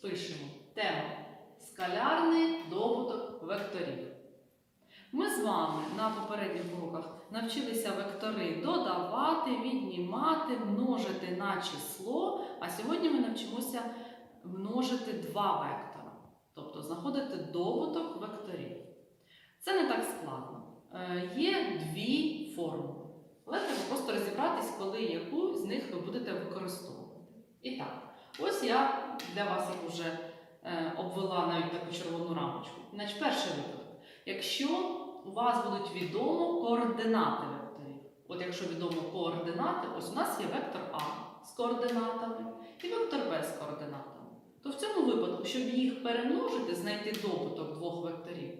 пишемо тему Скалярний добуток векторів. Ми з вами на попередніх уроках навчилися вектори додавати, віднімати, множити на число, а сьогодні ми навчимося множити два вектора, тобто знаходити добуток векторів. Це не так складно. Е, Є дві формули. Треба просто розібратись, коли яку з них ви будете використовувати. І так, ось я для вас їх вже е, обвела навіть таку червону рамочку. Значить, перший випадок. Якщо у вас будуть відомо координати векторів, от якщо відомо координати, ось у нас є вектор А з координатами і вектор Б з координатами, то в цьому випадку, щоб їх перемножити, знайти добуток двох векторів,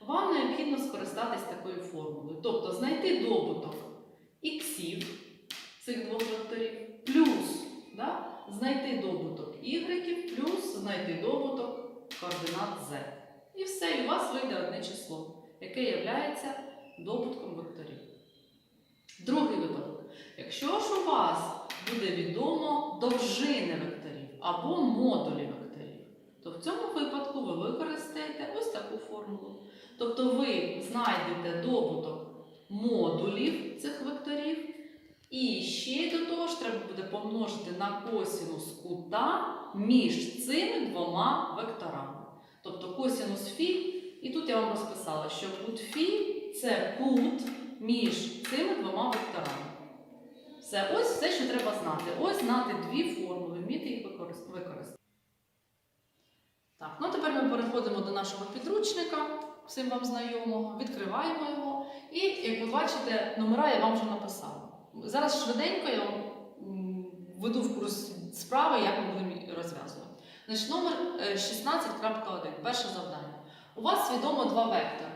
вам необхідно скористатись такою формулою. Тобто знайти добуток іксів цих двох векторів, знайти добуток y, плюс знайти добуток координат z. І все, і у вас вийде одне число, яке є добутком векторів. Другий випадок. Якщо ж у вас буде відомо довжини векторів або модулі векторів, то в цьому випадку ви використаєте ось таку формулу. Тобто ви знайдете добуток модулів цих векторів, і ще до того ж треба буде помножити на косінус кута між цими двома векторами. Тобто косінус фі, і тут я вам розписала, що кут фі це кут між цими двома векторами. Все, ось все, що треба знати. Ось знати дві формули, вміти їх використати. Так, ну тепер ми переходимо до нашого підручника, всім вам знайомого, відкриваємо його. І, як ви бачите, номера я вам вже написала. Зараз швиденько я введу в курс справи, як ми будемо розв'язувати. Значить, номер е, 16.1, перше завдання. У вас відомо два вектори.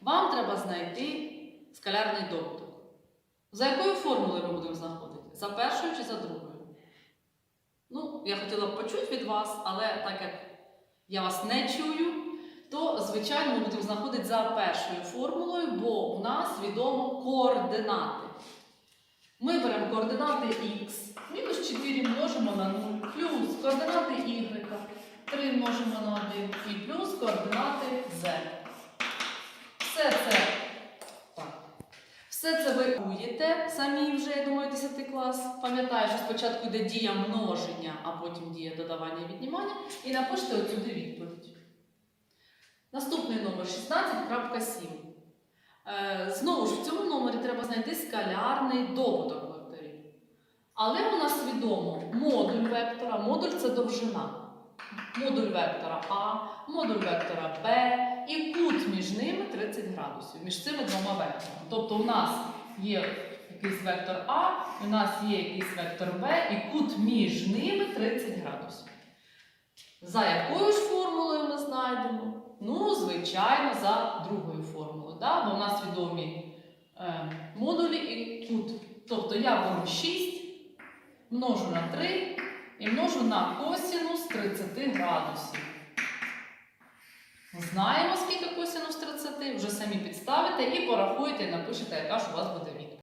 Вам треба знайти скалярний добуток. За якою формулою ми будемо знаходити? За першою чи за другою? Ну, я хотіла б почути від вас, але так як я вас не чую, то, звичайно, ми будемо знаходити за першою формулою, бо у нас відомо координати. Ми беремо координати х, мінус 4 множимо на 0, плюс координати y, 3 множимо на 1 і плюс координати z. Все це. Все це ви уєте самі вже, я думаю, 10 клас. Пам'ятаю, що спочатку йде дія множення, а потім дія додавання і віднімання. І напишете отсюди відповідь. Наступний номер 16.7. Е, знову ж в цьому номері треба знайти скалярний добуток векторів. Але у нас відомо модуль вектора, модуль це довжина. Модуль вектора А, модуль вектора Б і кут між ними 30 градусів, між цими двома векторами. Тобто у нас є якийсь вектор А, у нас є якийсь вектор Б, і кут між ними 30 градусів. За якою ж формулою ми знайдемо? Ну, звичайно, за другою. Да? Бо у нас відомі е, модулі і кут. Тобто я беру 6, множу на 3 і множу на косінус 30 градусів. Знаємо, скільки косінус 30, вже самі підставите і порахуйте, і напишете, яка ж у вас буде